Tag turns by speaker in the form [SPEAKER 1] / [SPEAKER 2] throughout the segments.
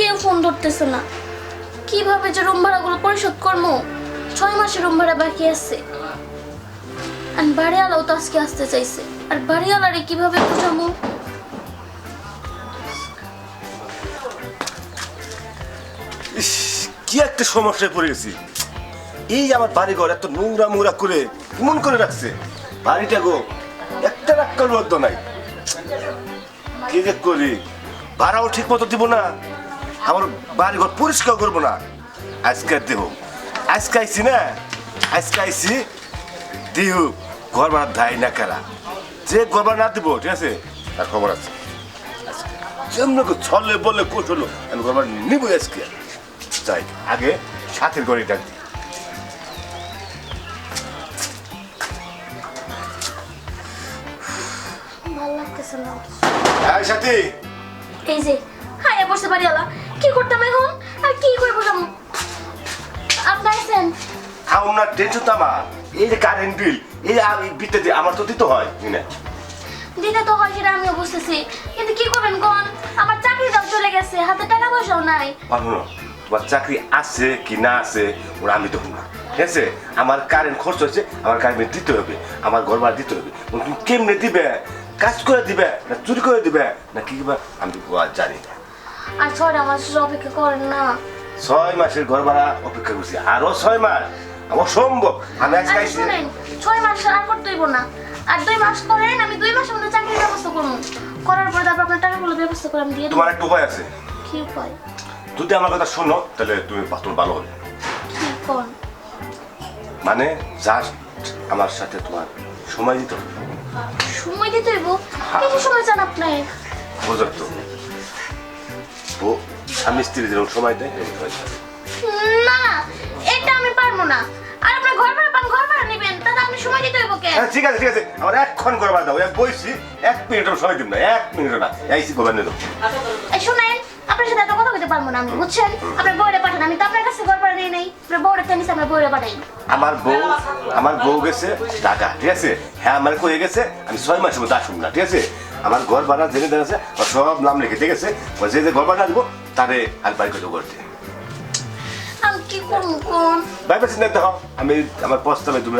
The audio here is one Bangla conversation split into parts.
[SPEAKER 1] কেউ ফোন ধরতেছে না। কীভাবে যে রুম ভাড়াগুলো পরিশোধ করব ছয় মাসের রুম ভাড়া বাকি আছে। আর বাড়িওয়ালাও তো আজকে আসতে চাইছে। আর বাড়িওয়ালারে কীভাবে বুঝাবো
[SPEAKER 2] ইস, কি একটা সমস্যায় পড়ে গেছি এই আমার বাড়িঘর এত নোংরা মোংরা করে কেমন করে রাখছে। বাড়িটা গো, একটা রাখার মধ্যে নাই। কি করি? ভাড়াও ঠিক মতো দিব না। আমার বাড়িঘর পরিষ্কার করব না। আজকে আর দেব আজকে আইসি না? আজকে আইসি দিহ ঘর ভাড়া দায় না কারা যে ঘর ভাড়া না দিব ঠিক আছে? তার খবর আছে। যেমন ছলে বলে কৌশল আমি ঘর ভাড়া নিবই আজকে। যাই আগে সাথের করে ডাক দিই। এই সাথী।
[SPEAKER 1] এই যে হাই বসে বাড়িওয়ালা। কি করতাম এখন? আর কি করে বুঝাবো? আপনি আইসেন
[SPEAKER 2] আমার টেনশন তো আমার এই যে কারেন্ট বিল এই বিতে আমার তো দিতে হয় না
[SPEAKER 1] দিতে তো হয় সেটা আমিও বুঝতেছি। কিন্তু কি করবেন কোন? আমার চাকরিটাও চলে গেছে হাতে টাকা পয়সাও নাই।
[SPEAKER 2] পারব না তোমার চাকরি আছে কি না আছে ওরা আমি দেখুন না। ঠিক আছে? আমার কারেন্ট খরচ হয়েছে আমার কারেন্ট দিতে হবে আমার ঘর ভাড়া দিতে হবে। তুমি কেমনে দিবে? কাজ করে দিবে না চুরি করে দিবে? না কি আমি জানি না।
[SPEAKER 1] আর ছয়টা মাস অপেক্ষা করেন না।
[SPEAKER 2] ছয় মাসের ঘর ভাড়া অপেক্ষা করছি। আরও ছয় মাস। আমার সম্ভব। আমি আজকে
[SPEAKER 1] শুনেন ছয় মাস আর করতে হইব না। আর দুই মাস করেন আমি দুই মাসের মধ্যে চাকরির ব্যবস্থা করব। করার পরে তারপর আপনার টাকাগুলো ব্যবস্থা করে আমি দিয়ে
[SPEAKER 2] তোমার একটা উপায় আছে।
[SPEAKER 1] কি উপায়?
[SPEAKER 2] যদি আমার কথা শোনো তাহলে তুমি তোমার ভালো হবে
[SPEAKER 1] কি কোন?
[SPEAKER 2] মানে জাস্ট আমার সাথে তোমার সময় দিতে হবে।
[SPEAKER 1] সময় দিতে হইব? কিছু সময় চান আপনি?
[SPEAKER 2] বোঝার তো স্বামী স্ত্রী যেরকম সময় দেয়।
[SPEAKER 1] না এটা আমি পারব না। আর আপনার ঘর ভাড়া পান ঘর ভাড়া নেবেন আপনি সময় দিতে হইব
[SPEAKER 2] হ্যাঁ ঠিক আছে ঠিক আছে। আমার এক্ষণ করে দাও। এক বইছি এক মিনিটের সময় দিব না এক মিনিট না। এইসি
[SPEAKER 1] এই শুনেন আপনার সাথে এত কথা বলতে পারব না আমি বুঝছেন? আপনার বউরে পাঠান আমি তো আপনার কাছে ঘর ভাড়া নেই আপনার বউরে আপনার বউরে পাঠাই।
[SPEAKER 2] আমার বউ আমার বউ গেছে ঢাকা ঠিক আছে? হ্যাঁ আমার কয়ে গেছে? আমি ছয় মাসের মধ্যে আসুন না ঠিক আছে? আমার ঘর ভাড়া জেনে দেওয়া আছে ওর সব নাম লিখে ঠিক আছে? ও যে যে ঘর ভাড়া দিব তারে আর বাড়ি করে করতে
[SPEAKER 1] আমি কি করব কোন?
[SPEAKER 2] ভাইবে চিন্তা দেখো আমি আমার প্রস্তাবে তুমি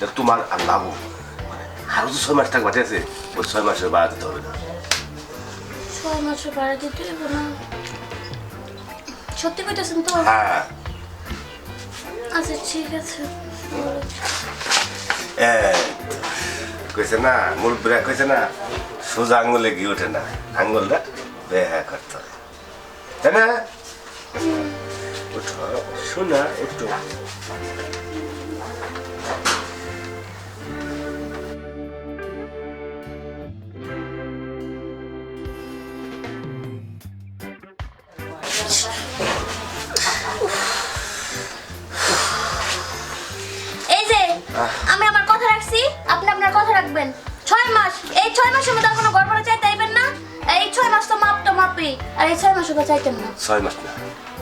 [SPEAKER 2] যে তোমার আর লাভ মানে আরও যে ছয় মাস ঠিক আছে? ওই ছয় মাসের ভাড়া দিতে হবে না।
[SPEAKER 1] ছয় মাসের ভাড়া দিতে হইব না। সত্যি কইতেছেন তো?
[SPEAKER 2] হ্যাঁ।
[SPEAKER 1] আচ্ছা ঠিক আছে।
[SPEAKER 2] এই তো। কইছে না মুরব্বীরা কইছে না? সোজা আঙুলে গিয়ে ওঠে না আঙুলটা বেহা করতে হয় তাই না? ওঠো শোনা ওঠো
[SPEAKER 1] মাপ আর এই ছয় মাস ওকে চাইতেন না
[SPEAKER 2] ছয় মাস না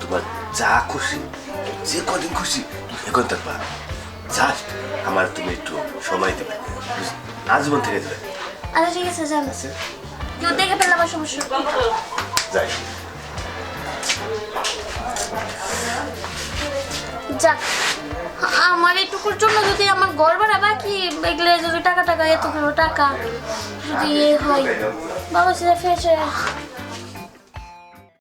[SPEAKER 2] তোমার যা খুশি যে কদিন খুশি এখন থাকবা জাস্ট আমার তুমি একটু সময় দেবে আজীবন থেকে দেবে
[SPEAKER 1] আচ্ছা ঠিক আছে যান কেউ দেখে ফেললে আমার সমস্যা
[SPEAKER 2] যাই
[SPEAKER 1] যাক আমার এইটুকুর জন্য যদি আমার ঘর ভাড়া বাকি এগুলো যদি টাকা টাকা এতগুলো টাকা যদি এ হয় বাবা সেটা ফেসে